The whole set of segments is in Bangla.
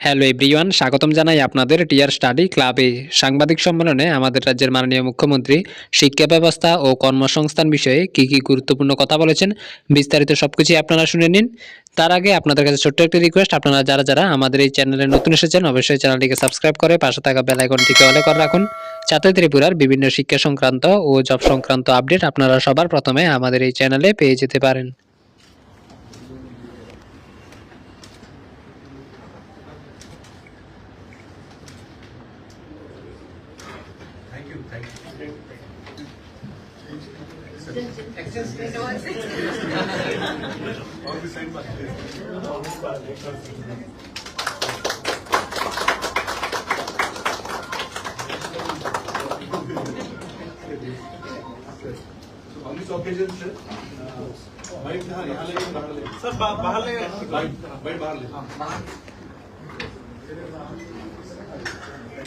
হ্যালো এভরিওয়ান স্বাগতম জানাই আপনাদের টিয়ার স্টাডি ক্লাবে সাংবাদিক সম্মেলনে আমাদের রাজ্যের মাননীয় মুখ্যমন্ত্রী, শিক্ষা ব্যবস্থা ও কর্মসংস্থান বিষয়ে কী কী গুরুত্বপূর্ণ কথা বলেছেন, বিস্তারিত সবকিছুই আপনারা শুনে নিন। তার আগে আপনাদের কাছে ছোট্ট একটি রিকোয়েস্ট আপনারা যারা যারা আমাদের এই চ্যানেলে নতুন এসেছেন, অবশ্যই চ্যানেলটিকে সাবস্ক্রাইব করে পাশে থাকা বেল আইকনটিকে অলে করে রাখুন। যাতে ত্রিপুরার বিভিন্ন শিক্ষা সংক্রান্ত ও জব সংক্রান্ত আপডেট আপনারা সবার প্রথমে আমাদের এই চ্যানেলে পেয়ে যেতে পারেন। On this occasion, sir, bike हाँ यहाँ ले बाहर ले सर बाहर ले बाइक बाइक बाहर ले हाँ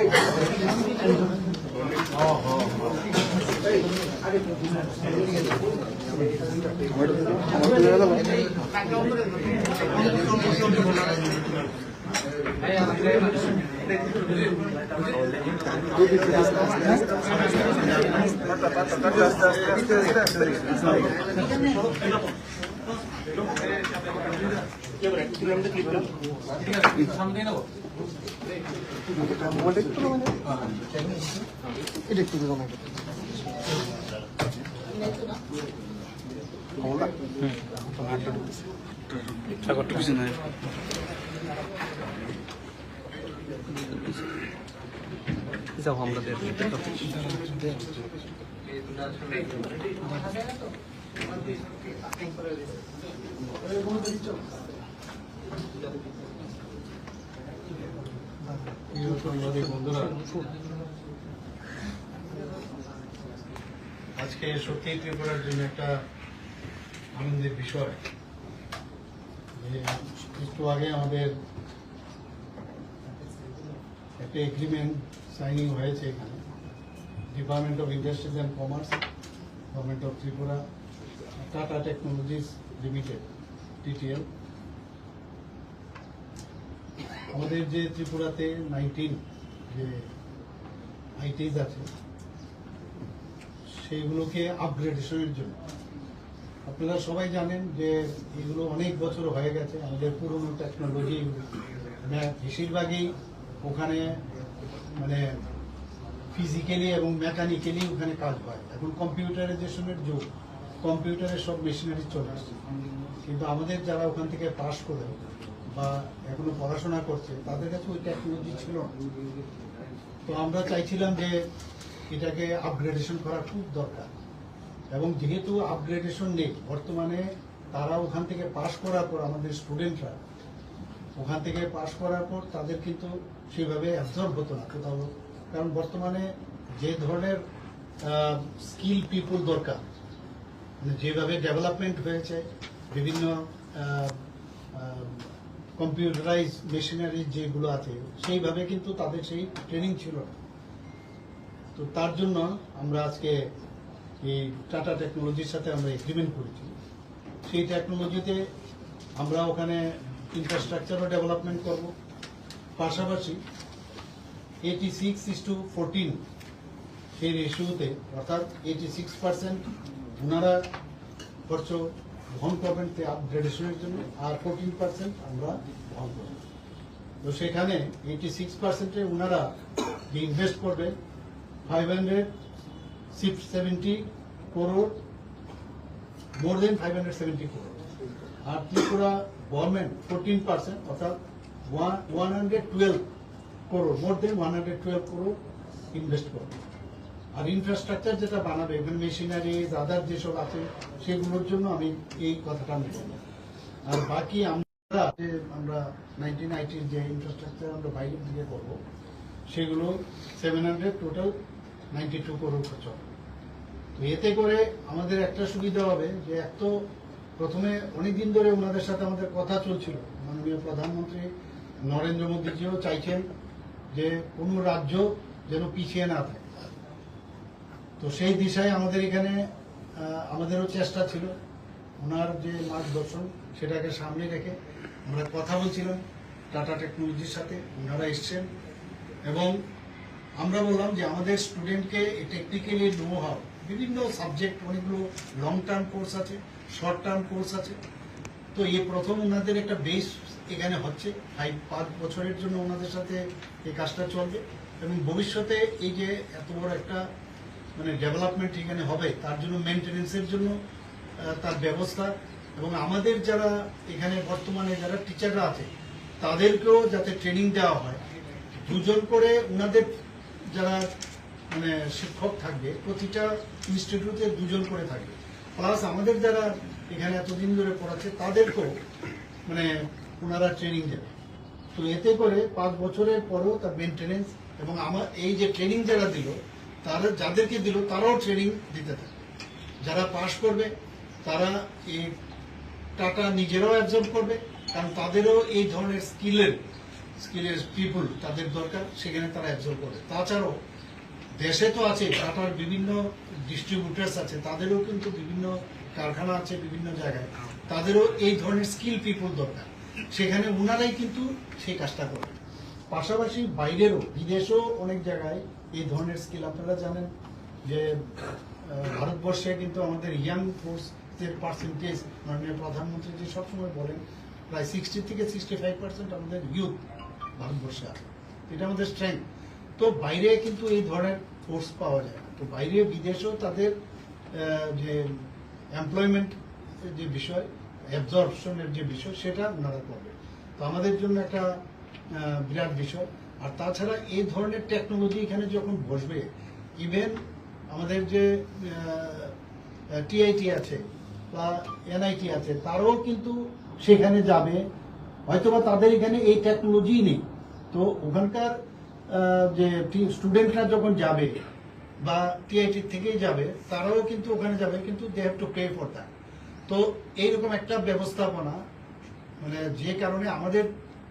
event. We এটা একটু কমে যাও আমরা দেব Thank you. আজকে সত্যি ত্রিপুরার জন্য একটা আনন্দের বিষয়। একটু আগে আমাদের একটা এগ্রিমেন্ট সাইনিং হয়েছে এখানে। Department of industries and commerce government of Tripura Tata technologies limited TTL আমাদের যে ত্রিপুরাতে নাইনটিন যে আইটিজ আছে, সেইগুলোকে আপগ্রেডেশনের জন্য। আপনারা সবাই জানেন যে এগুলো অনেক বছর হয়ে গেছে, আমাদের পুরনো টেকনোলজি বেশিরভাগই ওখানে মানে ফিজিক্যালি এবং মেকানিক্যালি ওখানে কাজ হয়। এখন কম্পিউটারাইজেশনের যুগ কম্পিউটারের সব মেশিনারি চলে আসছে। কিন্তু আমাদের যারা ওখান থেকে পাশ করে বা এখনও পড়াশোনা করছে, তাদের কাছে ওই টেকনোলজি ছিল তো আমরা চাইছিলাম যে এটাকে আপগ্রেডেশন করা খুব দরকার। এবং যেহেতু আপগ্রেডেশন নেই, বর্তমানে তারা ওখান থেকে পাশ করার পর আমাদের স্টুডেন্টরা ওখান থেকে পাশ করার পর তাদের কিন্তু সেভাবে অ্যাবজর্ব হতো না কোথাও। কারণ বর্তমানে যে ধরনের স্কিল পিপুল দরকার মানে যেভাবে ডেভেলপমেন্ট হয়েছে, বিভিন্ন কম্পিউটারাইজ মেশিনারি যেগুলো আছে, সেইভাবে কিন্তু তাদের সেই ট্রেনিং ছিল না। তো তার জন্য আমরা আজকে এই টাটা টেকনোলজির সাথে আমরা এগ্রিমেন্ট করেছি। সেই টেকনোলজিতে আমরা ওখানে ইনফ্রাস্ট্রাকচারও ডেভেলপমেন্ট করব। পাশাপাশি eighty six is to fourteen সেই রেশিওতে অর্থাৎ এইটি সিক্স পার্সেন্ট ওনারা খরচ করবেন তে আপগ্রেডেশনের জন্য আর ফোরটিন পার্সেন্ট আমরা বহন করব। তো সেখানে এইটি সিক্স পার্সেন্টে ওনারা যে ইনভেস্ট করবে five hundred six seventy crore more than five hundred seventy crore আর ত্রিপুরা গভর্নমেন্ট ফোরটিন পার্সেন্ট অর্থাৎ one hundred twelve crore more than one hundred twelve crore invest করবে। আর ইনফ্রাস্ট্রাকচার যেটা বানাবে এখানে মেশিনারিজ আদার যেসব আছে, সেগুলোর জন্য আমি এই কথাটা আমি আর বাকি আমরা যে আমরা নাইনটিন আইটির যে ইনফ্রাস্ট্রাকচার আমরা বাইরের দিকে করব, সেগুলো seven hundred total ninety two crore খরচ তো এতে করে আমাদের একটা সুবিধা হবে যে এক তো প্রথমে অনেকদিন ধরে ওনাদের সাথে আমাদের কথা চলছিল। মাননীয় প্রধানমন্ত্রী নরেন্দ্র মোদীজিও চাইছেন যে কোনো রাজ্য যেন পিছিয়ে না থাকে। তো সেই দিশায় আমাদের এখানে আমাদেরও চেষ্টা ছিল ওনার যে মার্গদর্শন সেটাকে সামনে রেখে। আমরা কথা বলছিলাম টাটা টেকনোলজির সাথে, ওনারা এসছেন। এবং আমরা বললাম যে আমাদের স্টুডেন্টকে টেকনিক্যালি নো হাও বিভিন্ন সাবজেক্ট অনেকগুলো লং টার্ম কোর্স আছে শর্ট টার্ম কোর্স আছে। তো এই প্রথম ওনাদের একটা বেস এখানে হচ্ছে ফাইভ পাঁচ বছরের জন্য ওনাদের সাথে এই কাজটা চলবে। এবং ভবিষ্যতে এই যে এত বড় একটা মানে ডেভেলপমেন্ট এখানে হবে, তার জন্য মেনটেনেন্সের জন্য তার ব্যবস্থা। এবং আমাদের যারা এখানে বর্তমানে যারা টিচাররা আছে, তাদেরকেও যাতে ট্রেনিং দেওয়া হয়। দুজন করে ওনাদের যারা মানে শিক্ষক থাকবে, প্রতিটা ইনস্টিটিউটে দুজন করে থাকবে। প্লাস আমাদের যারা এখানে এতদিন ধরে পড়াচ্ছে, তাদেরকেও মানে ওনারা ট্রেনিং দেবে। তো এতে করে পাঁচ বছরের পরেও তার মেনটেনেন্স এবং আমার এই যে ট্রেনিং যারা দিল তারা যাদেরকে দিল, তারাও ট্রেনিং দিতে থাকে যারা পাশ করবে, তারা এই টাটা নিজেরাও অ্যাবজর্ব করবে, কারণ তাদেরও এই ধরনের স্কিলের স্কিলের পিপুল তাদের দরকার, সেখানে তারা অ্যাবজর্ব করবে। তাছাড়াও, দেশে তো আছে, টাটার বিভিন্ন ডিস্ট্রিবিউটার্স আছে, তাদেরও কিন্তু বিভিন্ন কারখানা আছে বিভিন্ন জায়গায়। তাদেরও এই ধরনের স্কিল পিপুল দরকার। সেখানে ওনারাই কিন্তু সেই কাজটা করবে। পাশাপাশি বাইরেরও, বিদেশেও অনেক জায়গায় এই ধরনের স্কিল আপনারা জানেন যে ভারতবর্ষে কিন্তু আমাদের ইয়াং ফোর্স এর পার্সেন্টেজ মাননীয় প্রধানমন্ত্রী যে সবসময় বলেন, প্রায় সিক্সটি থেকে সিক্সটি ফাইভ পার্সেন্ট আমাদের ইউথ ভারতবর্ষে আছে। এটা আমাদের স্ট্রেংথ তো বাইরে কিন্তু এই ধরনের ফোর্স পাওয়া যায় তো বাইরে বিদেশেও তাদের যে এমপ্লয়মেন্ট যে বিষয় অ্যাবজর্পশনের যে বিষয়, সেটা ওনারা করবে। তো আমাদের জন্য একটা বিরাট বিষয়। আর তাছাড়া এই ধরনের টেকনোলজি এখানে যখন বসবে ইভেন আমাদের যে টিআইটি আছে বা এনআইটি আছে, তারাও কিন্তু সেখানে যাবে। হয়তোবা তাদের এখানে এই টেকনোলজি নেই। তো ওখানকার যে স্টুডেন্টরা যখন যাবে বা টিআইটি থেকেই যাবে, তারাও কিন্তু ওখানে যাবে, কিন্তু they have to pay for that তো এইরকম একটা ব্যবস্থাপনা মানে যে কারণে আমাদের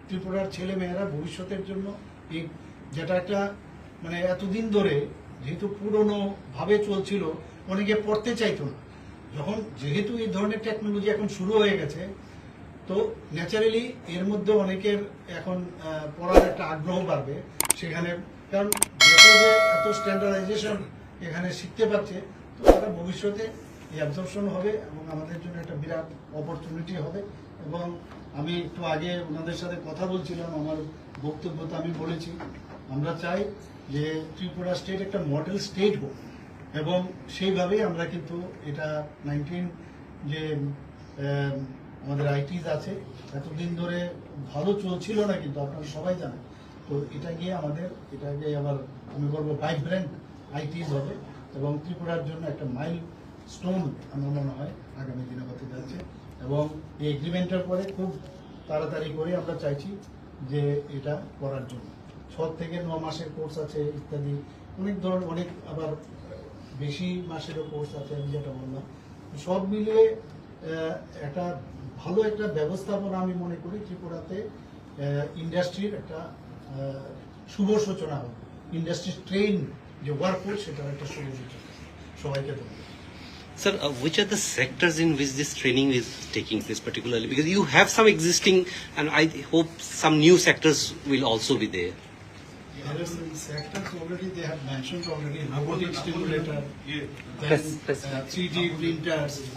ত্রিপুরার ছেলে মেয়েরা ভবিষ্যতের জন্য যেটা একটা মানে এতদিন ধরে যেহেতু পুরনো ভাবে চলছিল, অনেকে পড়তে চাইতো না। যখন যেহেতু এই ধরনের টেকনোলজি এখন শুরু হয়ে গেছে, তো ন্যাচারালি এর মধ্যে অনেকের এখন পড়ার একটা আগ্রহ বাড়বে সেখানে। কারণ এত স্ট্যান্ডার্ডাইজেশন এখানে শিখতে পারছে, তো তারা ভবিষ্যতে অ্যাবজর্পশন হবে এবং আমাদের জন্য একটা বিরাট অপরচুনিটি হবে। এবং আমি একটু আগে ওনাদের সাথে কথা বলছিলাম, আমার বক্তব্যতে আমি বলেছি। আমরা চাই যে ত্রিপুরা স্টেট একটা মডেল স্টেট হোক এবং সেইভাবেই আমরা কিন্তু এটা নাইনটিন যে আমাদের আইটিস আছে, এতদিন ধরে ভালো চলছিল না কিন্তু আপনারা সবাই জানেন। তো এটা গিয়ে আমাদের, এটা গিয়ে আবার আমি বলব ভাইব্রেন্ট আইটিস হবে এবং ত্রিপুরার জন্য একটা মাইল স্টোন আমার মনে হয় আগামী দিনে হতে যাচ্ছে এবং এই এগ্রিমেন্টের পরে খুব তাড়াতাড়ি করে আমরা চাইছি যে এটা করার জন্য। ছ থেকে ন মাসের কোর্স আছে ইত্যাদি। অনেক ধরনের, অনেক আবার বেশি মাসেরও কোর্স আছে, আমি যেটা বললাম। সব মিলিয়ে একটা ভালো একটা ব্যবস্থাপনা আমি মনে করি ত্রিপুরাতে ইন্ডাস্ট্রির একটা শুভ সূচনা হবে। ইন্ডাস্ট্রি ট্রেন যে ওয়ার্কফোর্স সেটার একটা শুভ সূচনা সবাইকে ধন্যবাদ। Sir, uh, which are the sectors in which this training is taking place particularly? Because you have some existing, and I hope some new sectors will also be there. There are some sectors already they have mentioned already, robotic stimulator, then uh, 3D printers,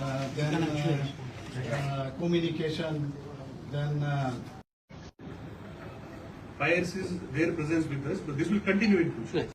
uh, then uh, uh, communication, then uh, Fires is their presence with us, but this will continue in future.